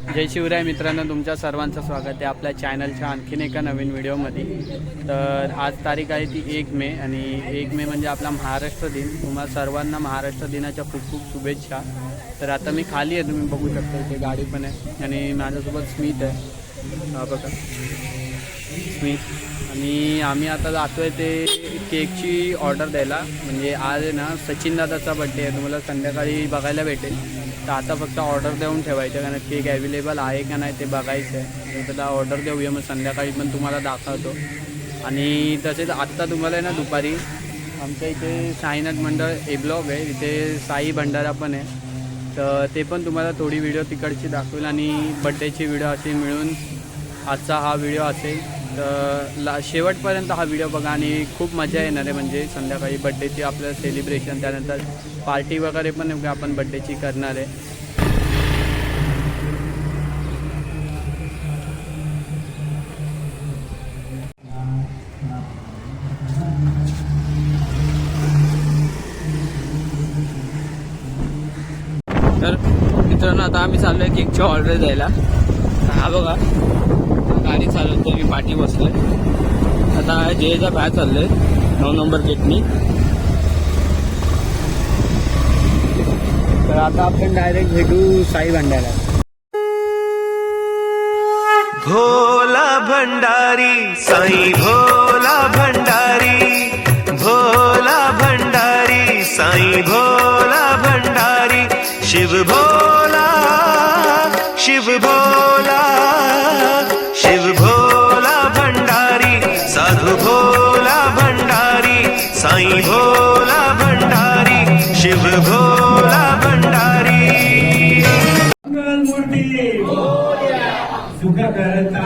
जय शिवराय मित्रांनो तुमच्या सर्वांचं स्वागत आहे आपल्या चॅनलच्या आणखीन एका नवीन व्हिडिओमध्ये. तर आज तारीख आहे ती एक मे आणि एक मे म्हणजे आपला महाराष्ट्र दिन. तुम्हाला सर्वांना महाराष्ट्र दिनाच्या खूप खूप शुभेच्छा. तर आता मी खाली आहे तुम्ही बघू शकता इथे गाडी पण आहे आणि माझ्यासोबत स्मित आहे. हा बघा. स्मित. आणि आम्ही आता जातो आहे ते केकची ऑर्डर द्यायला. म्हणजे आज आहे ना सचिन दादाचा बड्डे आहे. तुम्हाला संध्याकाळी बघायला भेटेल. तर आता फक्त ऑर्डर देऊन ठेवायचं कारण केक अवेलेबल आहे का नाही ते बघायचं आहे. त्याला ऑर्डर देऊया मग संध्याकाळी पण तुम्हाला दाखवतो. आणि तसेच आत्ता तुम्हाला आहे ना दुपारी आमच्या इथे साईनाथ मंडळ ए ब्लॉग आहे. इथे साई भंडारा पण आहे. तर ते पण तुम्हाला थोडी व्हिडिओ तिकडची दाखवेल आणि बड्डेची व्हिडिओ असे मिळून आजचा हा व्हिडिओ असेल. तर ला शेवटपर्यंत हा व्हिडिओ बघा आणि खूप मजा येणार आहे. म्हणजे संध्याकाळी बड्डेची आपलं सेलिब्रेशन त्यानंतर पार्टी वगैरे पण आपण बड्डेची करणार आहे. तर मित्रांनो आता आम्ही चाललो आहे केकची ऑर्डर द्यायला. हा बघा गाडी चालवतो मी पाठी बसलोय. आता जेचा बाहेर चाललोय नऊ नंबर केकनी आता आपण डायरेक्ट भेटू साई भांड्याला भोला भंडारी साई भोला भंडारी भोला भंडारी साई भोला भंडारी शिव भोला शिव भोला. करता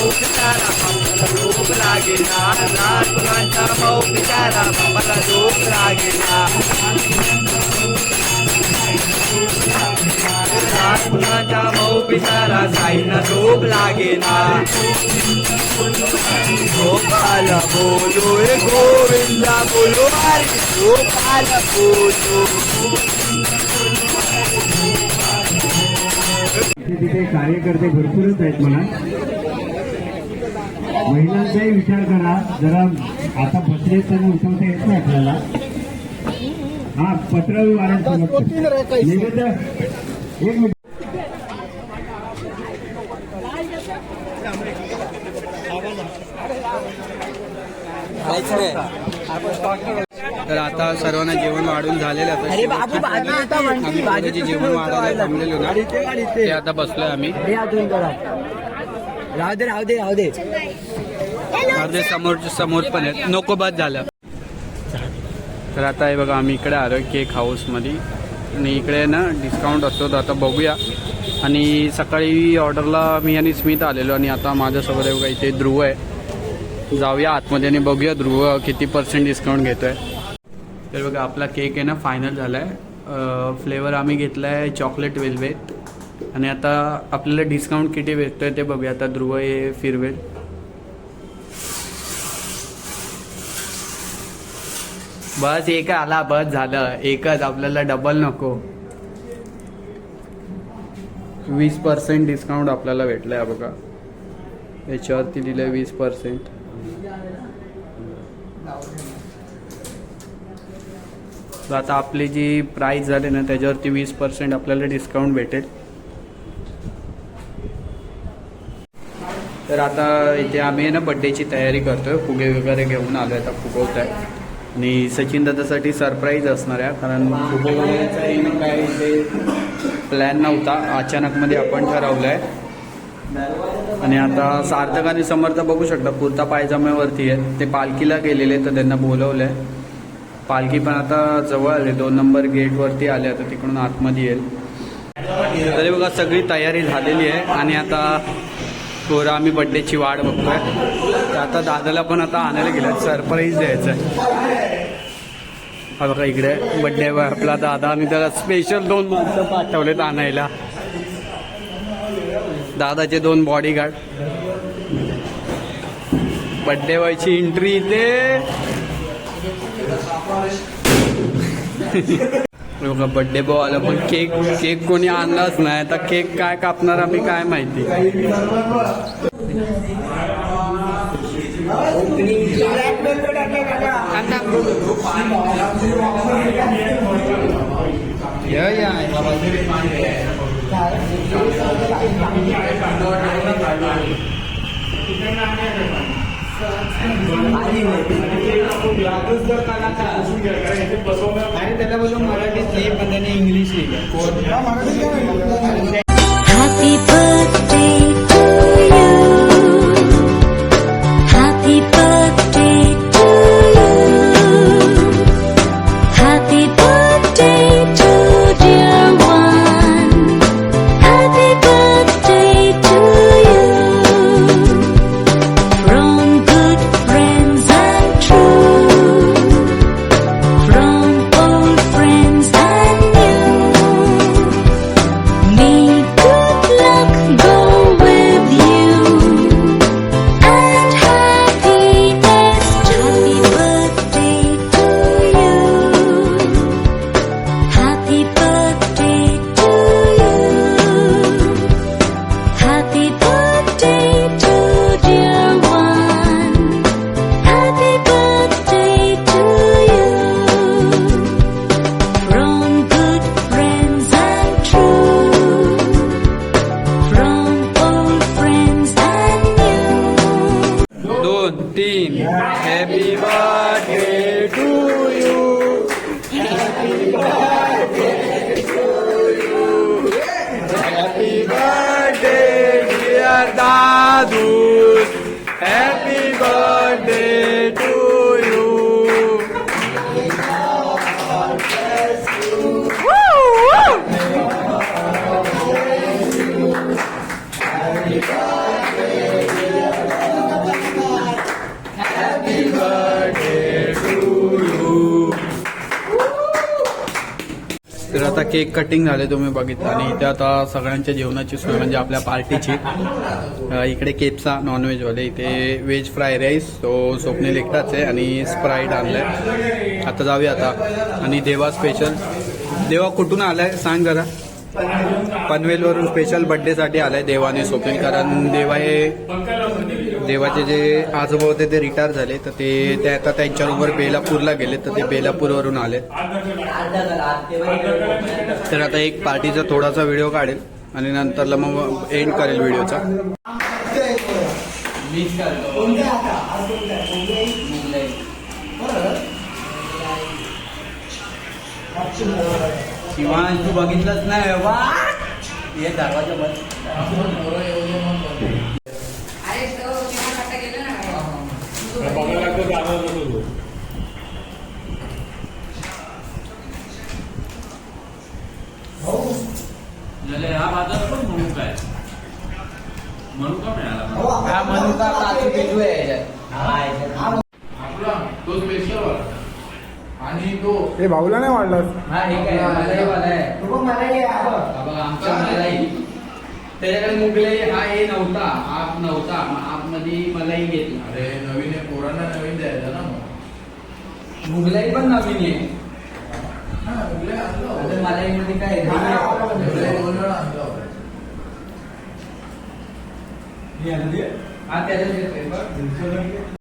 बेचारा बाबा साई ना गोपाल बोलो गोविंदा बोलो गोपाल बोलो तिथे कार्यकर्ते भरपूरच आहेत म्हणा. महिलांचाही विचार करा. जरा आता बसले त्यांना उठवता येत नाही आपल्याला. हा पत्र वाढत निवेदन एक मिनिट. तर आता सर्वांना जेवण वाढून झालेलं पुढे जे जेवण वाढायला थांबलेलो ना. ते आता बसलोय आम्ही. राहू दे राहू दे राहू दे. अर्धे समोरच्या समोर पण आहेत. नको बाद झालं. तर आता हे बघा आम्ही इकडे आलो केक हाऊसमध्ये. आणि इकडे ना डिस्काउंट असतो तर आता बघूया. आणि सकाळी ऑर्डरला मी आणि स्मित आलेलो आणि आता माझ्यासोबत आहे बघा इथे ध्रुव आहे. जाऊया आतमध्ये आणि बघूया ध्रुव किती पर्सेंट डिस्काउंट घेतोय. तर बघा आपला केक आहे ना फायनल झाला आहे फ्लेवर आम्ही घेतला आहे चॉकलेट वेल्वेट आणि आता आपल्याला डिस्काउंट किती भेटतोय ते बघूया. आता ध्रुव हे फिरवेल. बस एक आला बस झालं. एकच आपल्याला डबल नको. वीस पर्सेंट डिस्काउंट आपल्याला भेटलंय बघा. याच्यावरती दिलंय वीस पर्सेंट आता आपली जी प्राइस झाली ना त्याच्यावरती वीस पर्सेंट आपल्याला डिस्काउंट भेटेल. तर आता इथे आम्ही आहे ना बड्डेची तयारी करतोय. फुगे वगैरे घेऊन आलो आता फुगवत आहे आणि सचिन दादासाठी सरप्राईज असणार आहे कारण फुगे प्लॅन नव्हता. अचानकमध्ये आपण ठरवलं आहे आणि आता सार्थक आणि समर्थ बघू शकता कुर्ता पायजाम्यावरती आहे. ते पालखीला गेलेले तर त्यांना बोलवलं आहे पालखी पण आता जवळ आले दोन नंबर गेटवरती आले आता तिकडून आतमध्ये येईल. तरी बघा सगळी तयारी झालेली आहे. आणि आता पोरं आम्ही बड्डेची वाट बघतोय. तर आता दादाला पण आता आणायला गेलं सरप्राईज द्यायचं आहे हा बघा इकडे बड्डे आपला दादा आम्ही त्याला स्पेशल दोन माणसं पाठवलेत आणायला. दादाचे दोन बॉडीगार्ड बड्डे व्हायची एंट्री इथे. बघा बड्डे बॉय आला पण केक केक कोणी आणलाच नाही. आता केक काय कापणार आम्ही काय माहिती? या या आणि त्याला बोलून मराठीत लिहि पण त्याने इंग्लिश लिहिलं. केक कटिंग झाले तुम्ही बघितलं. आणि इथे आता सगळ्यांच्या जेवणाची सोय म्हणजे आपल्या पार्टीची. इकडे केपचा नॉनव्हेजवाले इथे व्हेज फ्राय राईस तो स्वप्नील एकटाच आहे आणि स्प्राईट आणलाय. आता जाऊया आता. आणि देवा स्पेशल देवा कुठून आलाय? सांग जरा. पनवेलवरून स्पेशल बर्थडेसाठी आलाय देवाने स्वप्नील कारण देवा हे देवाचे जे आजोबा होते ते रिटायर झाले. तर ते ते आता त्यांच्याबरोबर बेलापूरला गेले. तर ते बेलापूरवरून आले. तर आता एक पार्टीचा थोडासा व्हिडिओ काढेल आणि नंतरला मग एंड करेल व्हिडिओचा. शिवान तू बघितलंच नाही वा हे दरवाजा बंद हा मनुका काजू बिजू आहे याच्यात. हा, याच्यात. हे भाऊला नाही वाढलं हा हे काय? मलाई वाला आहे हा बघा आमच्या मलाई त्याच्याकडे मुगले हा हे नव्हता. आप नव्हता. आपमध्ये मलाई घेतला अरे नवीन आहे. पोरांना नवीन द्यायचं ना मग. मुगलाई पण नवीन आहे. हा, मुलं आणलं. आता मलाई मध्ये काय आहे? मुलं दोन वेळा आणलं. हा बघ.